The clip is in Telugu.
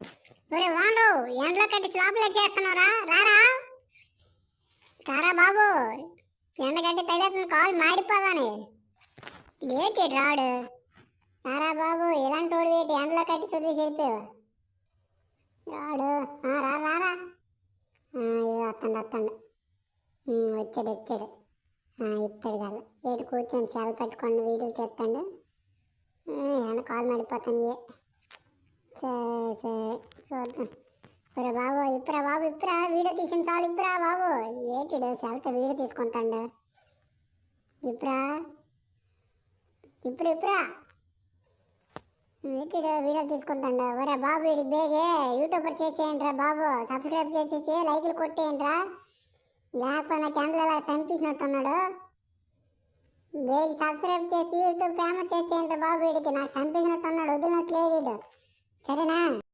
ఒరే వానరు ఎండలో కట్టి స్లాబ్లో చేస్తున్నారా రారా? రారా బాబు ఎండ కట్టి తగిలేస్తుంది కాలు మాడిపోదాని ఏంటి రాడు? రారా బాబు ఇలాంటి వాడు ఏంటి ఎండలో కట్టి శుద్ధి చెప్పావు రాడు. రా రారా ఆ, ఇదిగో వస్తాడు వస్తాడు. వచ్చాడు వచ్చాడు. ఇస్తాడు కదా. ఏడు కూర్చొని సెల పెట్టుకొని వీడియో తీస్తాడు. ఎండ కాలు మాడిపోతాను ఏ చూద్దాం. ఒరే బాబు ఇప్పురా బాబు ఇప్పురా వీడియో తీసిన చాలు ఇప్పురా బాబు. ఏటిడు సెలతో వీడియో తీసుకుంటాడు? ఇప్పురా? ఇప్పుడు ఇప్పురా? ఏటిడు వీడియో తీసుకుంటాడు? ఒరే బాబు వీడి బేగే యూట్యూబర్ చేసేయండి రా బాబు. సబ్స్క్రైబ్ చేసేసి లైకులు కొట్టేయండి రా లేకపోతే క్యాండిల్ అలా చంపించినట్టున్నాడు బేగి సబ్స్క్రైబ్ చేసి యూట్యూబ్ ఫేమస్ చేసేయండి బాబు వీడికి. నాకు చంపించినట్టున్నాడు వదిలినట్లేదు వీడు సరేనా